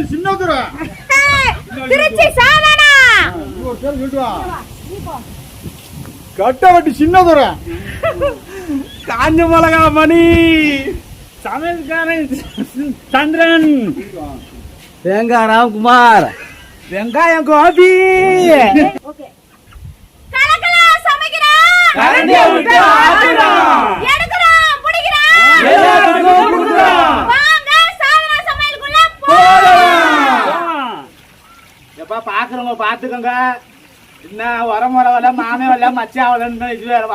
கட்டவட்டி சின்னதுரை. திருச்சி சாதனா ஒரு பேர் சொல்லிட்டு வா கட்டவட்டி சின்னதுரை. காஞ்ச மிளகா மணி. சமையல்காரன் சந்திரன். தேங்காய் ராம்குமார். வெங்காயம் கோபி. ஓகே. கலக்கலா சமைக்கிறோம் கரண்டியை விட்டு ஆட்டுறோம். பாக்குறவங்க பாத்துக்கோங்க. என்ன உரம் முறை வரல மாமே வரல மச்சா வரலன்னு இது வேற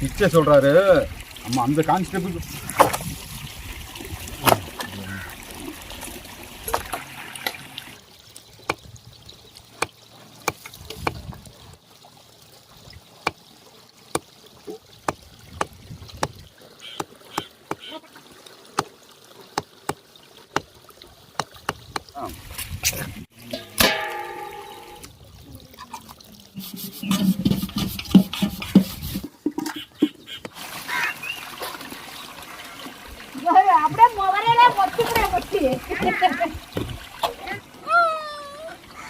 பிச்சை சொல்றாரு. நம்ம அந்த கான்ஸ்டபிள் அப்படியே முகரையில மொத்துக்கிறேன் மொத்தி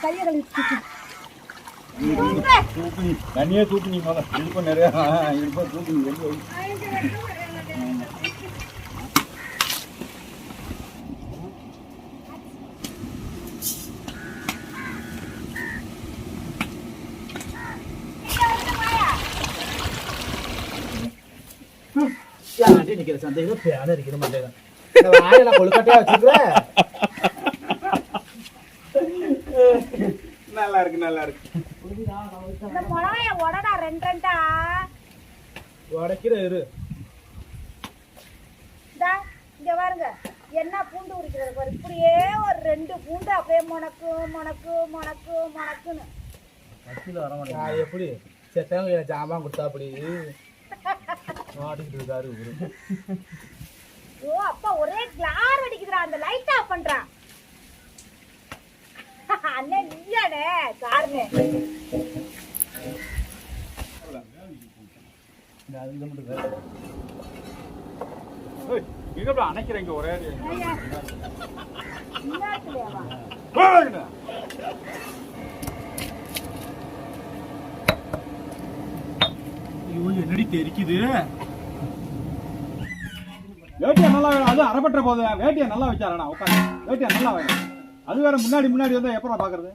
கையை கழுவி தூக்குனி தனியே தூக்குனி முதல்ல இருக்கும் நிறைய இருக்கும் தூக்குனி வெளியே நிக்கிற சந்தேகம் பேன இருக்கிற மாட்டேங்க வாயில கொழுக்கட்டையா நல்லா இருக்கு நல்லா இருக்கு. இந்த மிளகாய உடடா ரெண்டு ரெண்டா? உடைக்கிற இரு. இங்க பாருங்க. என்ன பூண்டு உரிக்கிறது பாரு. இப்படியே ஒரு ரெண்டு பூண்டு அப்படியே முனக்கு முனக்கு முனக்கு முனக்குன்னு நான் எப்படி? செத்தவங்க ஜாமான் கொடுத்தா அப்படி. மாட்டிக்கிட்டு இருக்காரு ஓ அப்பா ஒரே கிளார் அடிக்குதுடா அந்த லைட் ஆஃப் பண்றான். அண்ணன் நீயானே காரணே எங்கப்பா அணைக்கிறேங்க ஒரே என்னடி தெரிக்குது வேட்டியை நல்லா வேணும் அது அரைப்பட்ட போது வேட்டியை நல்லா வச்சாரண்ணா உட்காந்து வேட்டியை நல்லா வேணும் அது வேற முன்னாடி முன்னாடி வந்தா எப்பறம் பாக்குறது?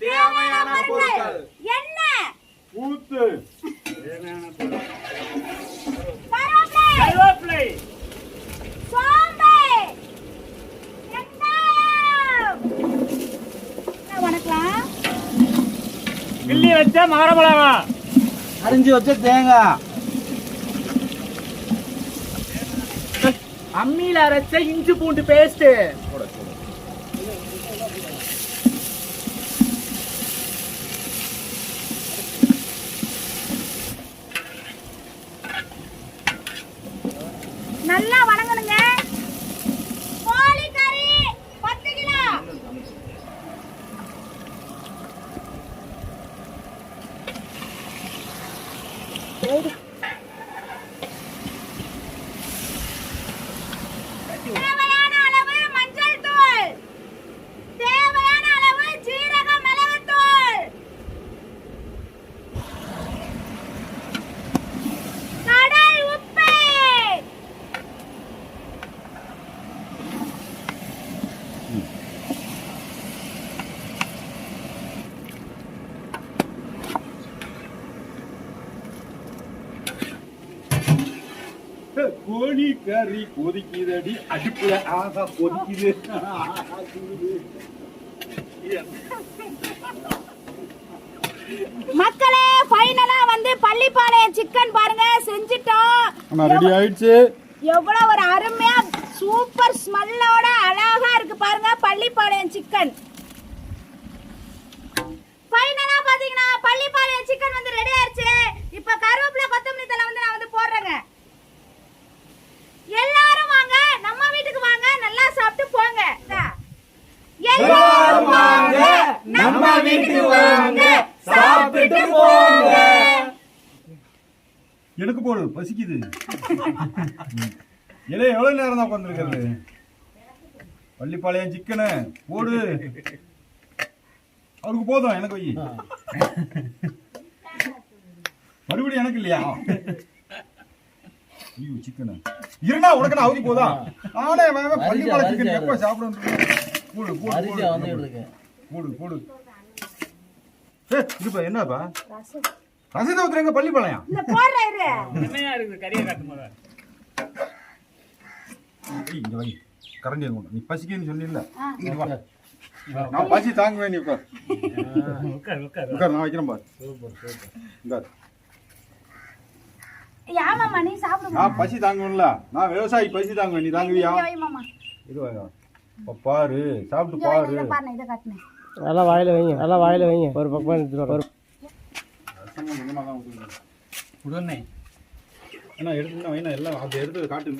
தேவையான பொருட்கள். எண்ணெய் ஊத்து கருவேப்பிலை சோம்பு வெங்காயம் என்ன வணக்கலாம் வச்ச மகரமிளகா அரிஞ்சு வச்ச தேங்காய் அம்மியில அரைச்ச இஞ்சி பூண்டு பேஸ்ட் நல்லா வணங்கணுங்க கோழி கறி பத்து கிலோ தேவையான கோழி கறி கொதிக்குதடி அடுப்புல ஆகா கொதிக்குது. மக்களே ஃபைனலா வந்து பள்ளிப்பாளையம் சிக்கன் பாருங்க செஞ்சிட்டோம். ஆனா ரெடி ஆயிடுச்சு? எவ்வளவு ஒரு அருமையா சூப்பர் ஸ்மெல்லோட அழகா இருக்கு பாருங்க பள்ளிப்பாளையம் சிக்கன் ஃபைனலா பாத்தீங்கன்னா பள்ளிப்பாளையம் சிக்கன் வந்து ரெடி ஆயிடுச்சு. இப்ப கருவேப்பிலை கொத்தமல்லி தலை வந்து நான் வந்து போடுறேங்க. எடுத்துட்டு போங்க. எனக்கு போடு பசிக்குது. இலே எவ்வளவு நேரம் தான் உட்காந்துருக்கிறது பள்ளிப்பாளையம் சிக்கனு போடு. அவருக்கு போதும் எனக்கு வை. மறுபடியும் எனக்கு இல்லையா? ஐயோ சிக்கனு. இருந்தா உனக்கு நான் அவதி போதா? நானே பள்ளிப்பாளையம் சிக்கன் எப்ப சாப்பிடணும் போடு போடு போடு, போடு. இதுப்பா என்னப்பா? ரசத்தை ஊத்துறீங்க இரு. என்னையா கறியை போத ஏய், இங்க வை. கரண்டி கொண்டு நீ பசிக்குன்னு சொன்னில்ல? ஆ. இங்க வா. நான் பசி தாங்குவேன் நீ உட்கார். உட்கார் உட்கார். உட்கார் நான் வைக்கிறேன் பாரு. உட்கார் ஆமாம்மா நீ சாப்பிடுமா நான் பசி தாங்குவேன்ல. நான் விவசாயி பசி தாங்குவேன். நீ தாங்குவியா? இது பாரு சாப்பிட்டு பாரு. இதை காட்டினேன் நல்லா வாயில் வைங்க. நல்லா வாயில் வைங்க. ஒரு பக்கம் எடுத்துகிட்டு வா. உடனே. ஏன்னா எடுத்துனா வைனா எல்லாம் அதை எடுத்து காட்டுங்க.